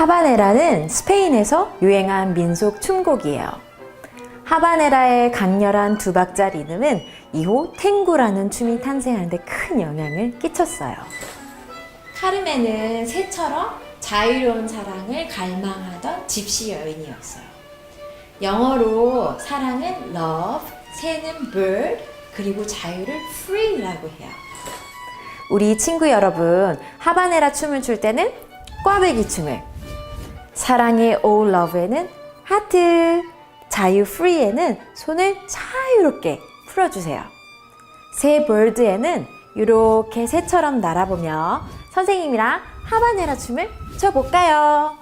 하바네라는 스페인에서 유행한 민속 춤곡이에요. 하바네라의 강렬한 두 박자 리듬은 이후 탱고라는 춤이 탄생하는데 큰 영향을 끼쳤어요. 카르멘은 새처럼 자유로운 사랑을 갈망하던 집시 여인이었어요. 영어로 사랑은 love, 새는 bird, 그리고 자유를 free라고 해요. 우리 친구 여러분, 하바네라 춤을 출 때는 꽈배기 춤을, 사랑의 all love에는 하트, 자유 free에는 손을 자유롭게 풀어주세요. 새 bird에는 이렇게 새처럼 날아보며 선생님이랑 하바네라 춤을 춰볼까요?